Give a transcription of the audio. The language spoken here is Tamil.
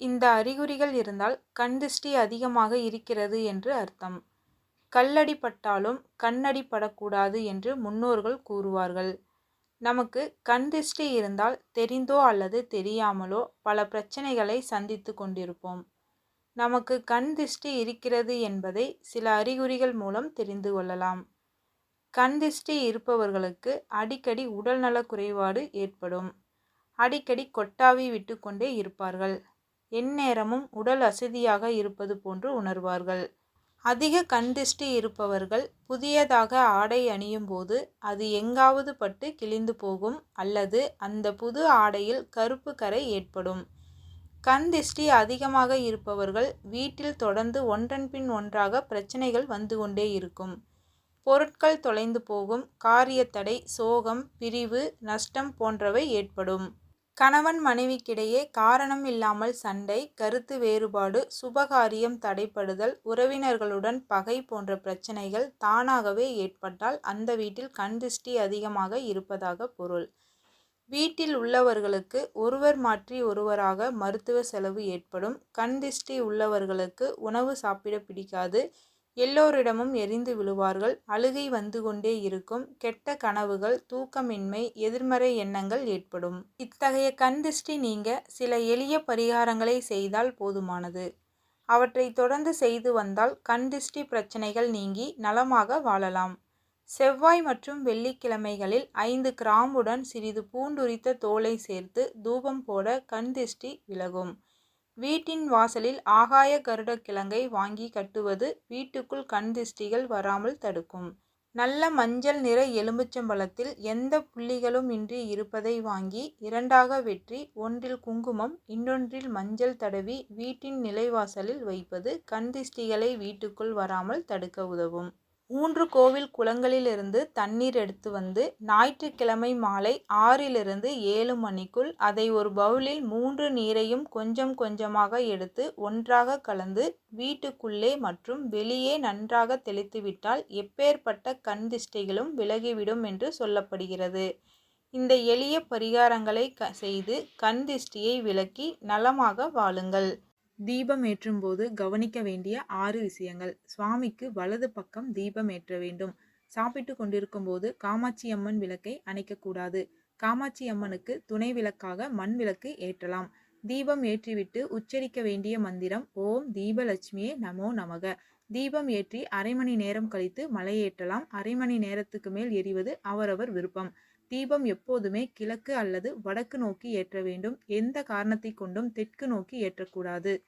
இந்த அறிகுறிகள் இருந்தால் கண்திஷ்டி அதிகமாக இருக்கிறது என்று அர்த்தம். கல்லடி பட்டாலும் கண்ணடி படக்கூடாது என்று முன்னோர்கள் கூறுவார்கள். நமக்கு கண் திஷ்டி இருந்தால் தெரிந்தோ அல்லது தெரியாமலோ பல பிரச்சனைகளை சந்தித்து கொண்டிருப்போம். நமக்கு கண் திஷ்டி இருக்கிறது என்பதை சில அறிகுறிகள் மூலம் தெரிந்து கொள்ளலாம். கண் திஷ்டி இருப்பவர்களுக்கு அடிக்கடி உடல்நல குறைபாடு ஏற்படும். அடிக்கடி கொட்டாவி விட்டுக்கொண்டே இருப்பார்கள். எந்நேரமும் உடல் அசதியாக இருப்பது போன்று உணர்வார்கள். அதிக கண்திஷ்டி இருப்பவர்கள் புதியதாக ஆடை அணியும் போது அது எங்காவது பட்டு கிழிந்து போகும் அல்லது அந்த புது ஆடையில் கருப்பு கரை ஏற்படும். கண் திஷ்டி அதிகமாக இருப்பவர்கள் வீட்டில் தொடர்ந்து ஒன்றன் பின் ஒன்றாக பிரச்சனைகள் வந்து கொண்டே இருக்கும். பொருட்கள் தொலைந்து போகும் காரியத்தடை சோகம் பிரிவு நஷ்டம் போன்றவை ஏற்படும். கணவன் மனைவிக்கிடையே காரணம் இல்லாமல் சண்டை கருத்து வேறுபாடு சுபகாரியம் தடைப்படுதல் உறவினர்களுடன் பகை போன்ற பிரச்சனைகள் தானாகவே ஏற்பட்டால் அந்த வீட்டில் கண்திஷ்டி அதிகமாக இருப்பதாக பொருள். வீட்டில் உள்ளவர்களுக்கு ஒருவர் மாற்றி ஒருவராக மருத்துவ செலவு ஏற்படும். கண்திஷ்டி உள்ளவர்களுக்கு உணவு சாப்பிட பிடிக்காது. எல்லோரிடமும் எரிந்து விழுவார்கள். அழுகை வந்து கொண்டே இருக்கும். கெட்ட கனவுகள் தூக்கமின்மை எதிர்மறை எண்ணங்கள் ஏற்படும். இத்தகைய கண் திருஷ்டி நீங்க சில எளிய பரிகாரங்களை செய்தால் போதுமானது. அவற்றை தொடர்ந்து செய்து வந்தால் கண் திருஷ்டி பிரச்சனைகள் நீங்கி நலமாக வாழலாம். செவ்வாய் மற்றும் வெள்ளிக்கிழமைகளில் ஐந்து கிராம்புடன் சிறிது பூண்டுரித்த தோலை சேர்த்து தூபம் போட கண் திருஷ்டி விலகும். வீட்டின் வாசலில் ஆகாய கருடக்கிழங்கை வாங்கி கட்டுவது வீட்டுக்குள் கண் திஷ்டிகள் வராமல் தடுக்கும். நல்ல மஞ்சள் நிற எலுமிச்சம்பழத்தில் எந்த புள்ளிகளும் இன்றி இருப்பதை வாங்கி இரண்டாக வெற்றி ஒன்றில் குங்குமம் இன்னொன்றில் மஞ்சள் தடவி வீட்டின் நிலைவாசலில் வைப்பது கண் திஷ்டிகளை வீட்டுக்குள் வராமல் தடுக்க உதவும். மூன்று கோவில் குளங்களிலிருந்து தண்ணீர் எடுத்து வந்து ஞாயிற்றுக்கிழமை மாலை ஆறிலிருந்து ஏழு மணிக்குள் அதை ஒரு பவுலில் மூன்று நீரையும் கொஞ்சம் கொஞ்சமாக எடுத்து ஒன்றாக கலந்து வீட்டுக்குள்ளே மற்றும் வெளியே நன்றாக தெளித்துவிட்டால் எப்பேற்பட்ட கண் திஷ்டிகளும் விலகிவிடும் என்று சொல்லப்படுகிறது. இந்த எளிய பரிகாரங்களை க செய்து கண் திஷ்டியை விலக்கி நலமாக வாழுங்கள். தீபம் ஏற்றும் போது கவனிக்க வேண்டிய ஆறு விஷயங்கள். சுவாமிக்கு வலது பக்கம் தீபம் ஏற்ற வேண்டும். சாப்பிட்டு கொண்டிருக்கும் போது காமாட்சி அம்மன் விளக்கை அணைக்கக்கூடாது காமாட்சி அம்மனுக்கு துணை விளக்காக மண் விளக்கு ஏற்றலாம். தீபம் ஏற்றிவிட்டு உச்சரிக்க வேண்டிய மந்திரம் ஓம் தீபலட்சுமியே நமோ நமக தீபம் ஏற்றி அரை மணி நேரம் கழித்து மலையேற்றலாம் அரை மணி நேரத்துக்கு மேல் எரிவது அவரவர் விருப்பம். தீபம் எப்போதுமே கிழக்கு அல்லது வடக்கு நோக்கி ஏற்ற வேண்டும். எந்த காரணத்தை கொண்டும் தெற்கு நோக்கி ஏற்றக்கூடாது.